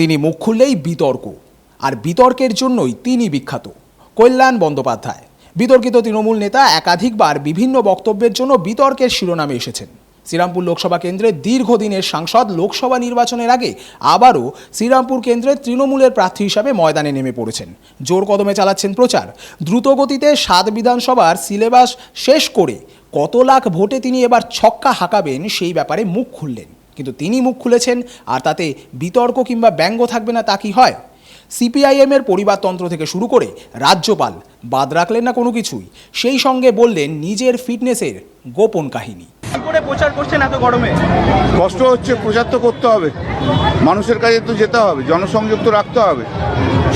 তিনি মুখ খুললেই বিতর্ক, আর বিতর্কের জন্যই তিনি বিখ্যাত। কল্যাণ বন্দ্যোপাধ্যায়, বিতর্কিত তৃণমূল নেতা একাধিকবার বিভিন্ন বক্তব্যের জন্য বিতর্কের শিরোনামে এসেছেন। শ্রীরামপুর লোকসভা কেন্দ্রের দীর্ঘদিনের সাংসদ লোকসভা নির্বাচনের আগে আবারও শ্রীরামপুর কেন্দ্রে তৃণমূলের প্রার্থী হিসাবে ময়দানে নেমে পড়েছেন। জোর কদমে চালাচ্ছেন প্রচার। দ্রুতগতিতে সাত বিধানসভার সিলেবাস শেষ করে কত লাখ ভোটে তিনি এবার ছক্কা হাঁকাবেন সেই ব্যাপারে মুখ খুললেন। কিন্তু তিনি মুখ খুলেছেন আর তাতে বিতর্ক কিংবা ব্যঙ্গ থাকবে না তা কি হয়? সিপিআইএম এর পরিবারতন্ত্র থেকে শুরু করে রাজ্যপাল বাদ রাখলেন না কোনো কিছুই। সেই সঙ্গে বললেন নিজের ফিটনেসের গোপন কাহিনী। কি করে প্রচার করছেন এত গরমে? কষ্ট হচ্ছে প্রচার তো করতে হবে। মানুষের কাছে তো যেতে হবে জনসংযোগ তো রাখতে হবে।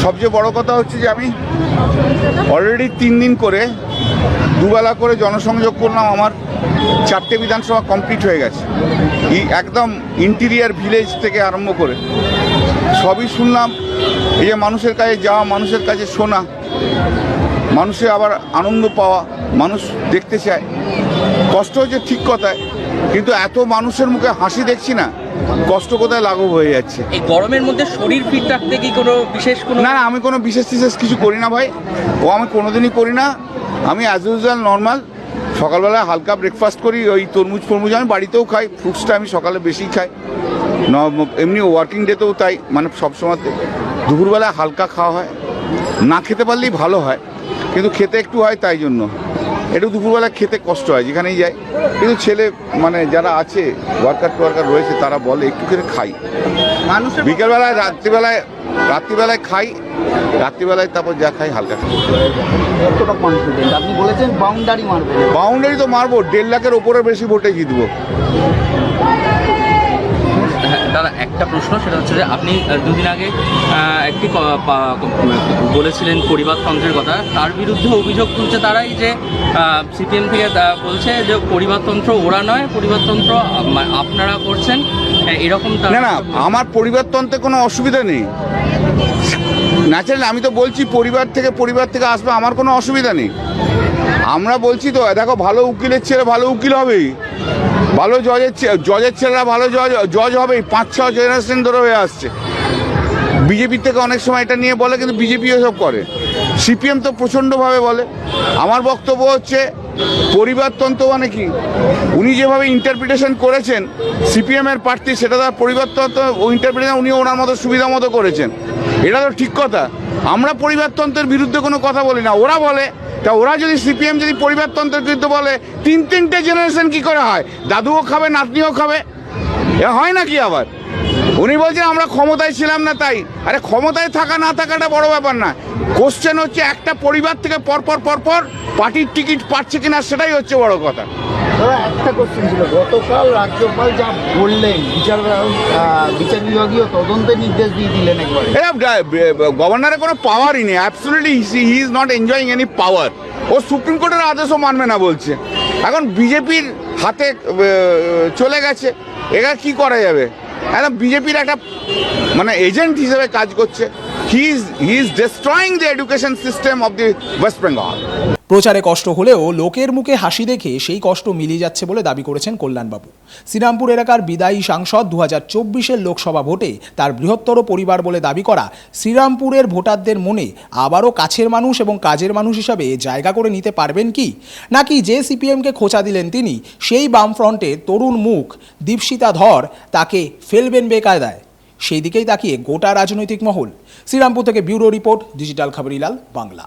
সবচেয়ে বড় কথা হচ্ছে যে আমি অলরেডি তিন দিন করে দুবেলা করে জনসংযোগ করলাম আমার। চারটে বিধানসভা কমপ্লিট হয়ে গেছে। এই একদম ইন্টিরিয়ার ভিলেজ থেকে আরম্ভ করে সবই শুনলাম এই যে মানুষের কাছে যাওয়া মানুষের কাছে শোনা মানুষের আবার আনন্দ পাওয়া মানুষ দেখতে চায়। কষ্ট হচ্ছে ঠিক কথায় কিন্তু এত মানুষের মুখে হাসি দেখছি না কষ্ট কোথায় লাঘব হয়ে যাচ্ছে? এই গরমের মধ্যে শরীর ফিট রাখতে কি কোনো বিশেষ কোনো না না আমি কোনো বিশেষ টিশেষ কিছু করি না ভাই। ও আমি কোনোদিনই করি না। আমি অ্যাজ ইউজুয়াল নর্মাল সকালবেলায় হালকা ব্রেকফাস্ট করি, ওই তরমুজ ফরমুজ আমি বাড়িতেও খাই ফ্রুটসটা আমি সকালে বেশি খাই। এমনি ওয়ার্কিং ডেতেও তাই মানে সবসময় দুপুরবেলা হালকা খাওয়া হয়। না খেতে পারলেই ভালো হয়, কিন্তু খেতে একটু হয় তাই জন্য। একটু দুপুরবেলা খেতে কষ্ট হয় যেখানেই যাই কিন্তু ছেলে মানে যারা আছে ওয়ার্কার টোয়ার্কার রয়েছে তারা বলে একটু করে খাই। মানুষ বিকেলবেলায় রাত্রিবেলায় রাত্রিবেলায় খাই রাত্রিবেলায় তারপর যা খাই হালকা খাই। আপনি বলেছেন বাউন্ডারি মারবো বাউন্ডারি তো মারবো দেড় লাখের ওপরে বেশি ভোটে জিতবো। দাদা একটা প্রশ্ন সেটা হচ্ছে যে আপনি দুদিন আগে একটি বলেছিলেন পরিবারতন্ত্রের কথা তার বিরুদ্ধে অভিযোগ তুলছে তারাই যে সিপিএম থেকে বলছে যে পরিবারতন্ত্র ওরা নয় পরিবারতন্ত্র আপনারা করছেন এরকম না না আমার পরিবারতন্ত্রে কোনো অসুবিধা নেই। ন্যাচারালি আমি তো বলছি পরিবার থেকে পরিবার থেকে আসবে আমার কোনো অসুবিধা নেই। আমরা বলছি তো দেখো ভালো উকিলের ছেলে ভালো উকিল হবেই। ভালো জজের জজের ছেলেরা ভালো জজ জজ হবেই। পাঁচ, ছ জেনারেশন ধরে হয়ে আসছে। বিজেপি থেকে অনেক সময় এটা নিয়ে বলে, কিন্তু বিজেপি এসব করে। সিপিএম তো প্রচণ্ডভাবে বলে। আমার বক্তব্য হচ্ছে, পরিবারতন্ত্র মানে কি? উনি যেভাবে ইন্টারপ্রিটেশন করেছেন সিপিএমের প্রার্থী, সেটা তার পরিবারতন্ত্র, ও ইন্টারপ্রিটেশন উনি ওনার মতো সুবিধা মতো করেছেন। এটা তো ঠিক কথা। আমরা পরিবারতন্ত্রের বিরুদ্ধে কোনো কথা বলি না। ওরা বলে তা ওরা যদি সিপিএম, যদি পরিবারতন্ত্র কিন্তু বলে, তিন তিনটে জেনারেশন কি করে হয়? দাদুও খাবে, নাতনিও খাবে। এ হয় নাকি আবার? উনি বলছেন আমরা ক্ষমতায় ছিলাম না তাই। আরে ক্ষমতায় থাকা না থাকাটা বড় ব্যাপার না। কোশ্চেন হচ্ছে একটা পরিবার থেকে পরপর পরপর পার্টির টিকিট পাচ্ছে কিনা সেটাই হচ্ছে বড় কথা। একটা কোশ্চেন ছিল। গতকাল রাজ্যপাল যা বললেন বিচার বিচার বিভাগীয় তদন্তের নির্দেশ দিয়ে দিলেন একবারে। গভর্নরের কোনো পাওয়ারই নেই। Absolutely he is not enjoying any power O supreme কোর্টের আদেশও মানবে না বলছে। এখন বিজেপির হাতে চলে গেছে। এরা কি করা যাবে? এখন বিজেপির একটা মানে এজেন্ট হিসেবে কাজ করছে। He is he is destroying the education system of the West Bengal প্রচারে কষ্ট হলেও লোকের মুখে হাসি দেখে সেই কষ্ট মিলিয়ে যাচ্ছে বলে দাবি করেছেন কল্যাণবাবু। শ্রীরামপুর এলাকার বিদায়ী সাংসদ দু হাজার চব্বিশের লোকসভা ভোটে তার বৃহত্তর পরিবার বলে দাবি করা শ্রীরামপুরের ভোটারদের মনে আবারও কাছের মানুষ এবং কাজের মানুষ হিসাবে জায়গা করে নিতে পারবেন কি? নাকি যে সিপিএমকে খোঁচা দিলেন তিনি? সেই বামফ্রন্টের তরুণ মুখ দীপশিতা ধর তাকে ফেলবেন বেকায়দায়। সেই দিকেই তাকিয়ে গোটা রাজনৈতিক মহল। শ্রীরামপুর থেকে bureau report, digital Khoborilal Bangla.